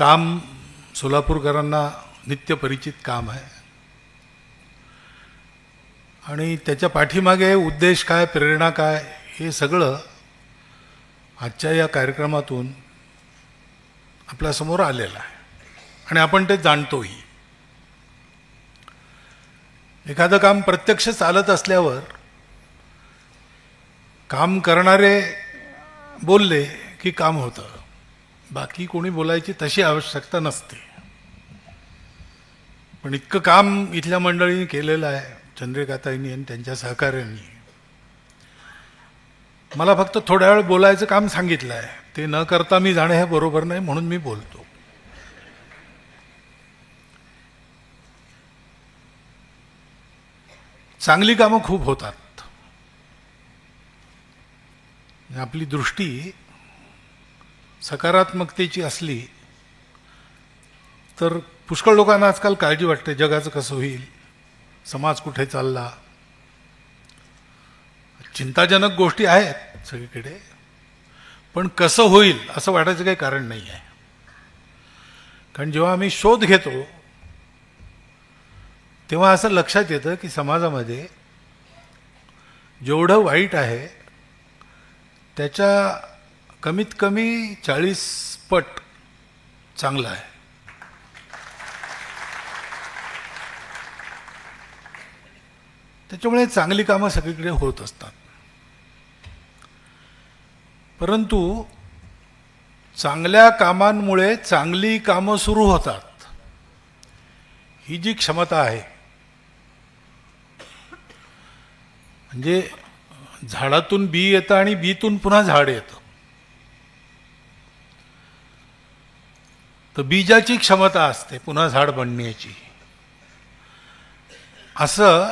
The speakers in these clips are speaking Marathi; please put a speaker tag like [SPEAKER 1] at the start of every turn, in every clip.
[SPEAKER 1] काम सोलापूरकरांना नित्य परिचित काम आहे. आणि त्याच्या पाठीमागे उद्देश काय प्रेरणा काय हे सगळं आजच्या या कार्यक्रमातून आपल्यासमोर आलेलं आहे. आणि आपण ते जाणतोही. एखादं काम प्रत्यक्ष चालत असल्यावर काम करणारे बोलले की काम होतं. बाकी कोणी बोलायची तशी आवश्यकता नसते. पण इतकं काम इथल्या मंडळींनी केलेलं आहे चंद्रिकाताईंनी आणि त्यांच्या सहकार्यांनी मला फक्त थोड्या वेळ बोलायचं काम सांगितलं आहे. ते न करता मी जाणं हे बरोबर नाही म्हणून मी बोलतो. चांगली कामं खूप होतात. आपली दृष्टी सकारात्मकतेची असली तर पुष्कळ लोकांना आजकाल काळजी वाटते जगाचं कसं होईल समाज कुठे चालला. चिंताजनक गोष्टी आहेत सगळीकडे पण कसं होईल असं वाटायचं काही कारण नाही आहे. कारण जेव्हा आम्ही शोध घेतो तेव्हा असं लक्षात येतं की समाजामध्ये जेवढं वाईट आहे त्याच्या कमीत कमी चाळीस पट चांगला आहे. त्याच्यामुळे चांगली कामं सगळीकडे होत असतात. परंतु चांगल्या कामांमुळे चांगली कामं सुरू होतात. ही जी क्षमता आहे. म्हणजे झाडातून बी येतं आणि बीतून पुन्हा झाड येतं. तर बीजाची क्षमता असते पुन्हा झाड बनण्याची. असं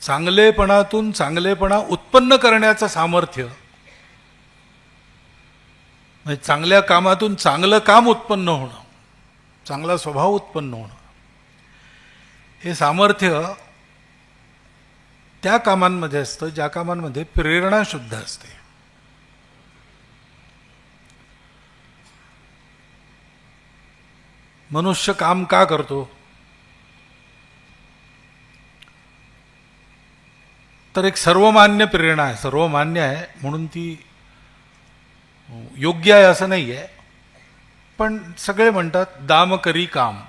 [SPEAKER 1] चांगलेपणातून चांगलेपणा उत्पन्न करण्याचं सामर्थ्य म्हणजे चांगल्या कामातून चांगलं काम उत्पन्न होणं चांगला स्वभाव उत्पन्न होणं हे सामर्थ्य त्या कामांमध्ये असतं ज्या कामांमध्ये प्रेरणा शुद्ध असते. मनुष्य काम का करतो? तर एक सर्वमान्य प्रेरणा आहे सर्वमान्य आहे म्हणून ती योग्य आहे असं नाही आहे. पण सगळे म्हणतात दाम करी काम.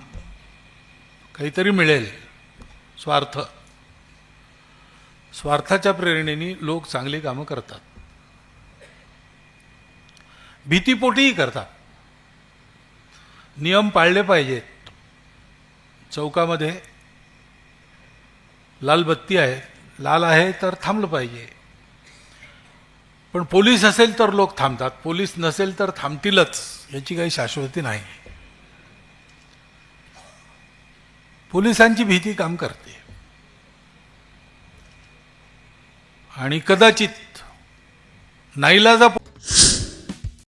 [SPEAKER 1] काहीतरी मिळेल. स्वार्थ. स्वार्थाच्या प्रेरणेने लोक चांगली कामं करतात. भीतीपोटीही करतात. नियम पाळले पाहिजेत. चौकामध्ये लाल बत्ती आहे. लाल आहे तर थांबलं पाहिजे. पण पोलीस असेल तर लोक थांबतात. पोलीस नसेल तर थांबतीलच याची काही शाश्वती नाही. पोलिसांची भीती काम करते. आणि कदाचित नाईलाजा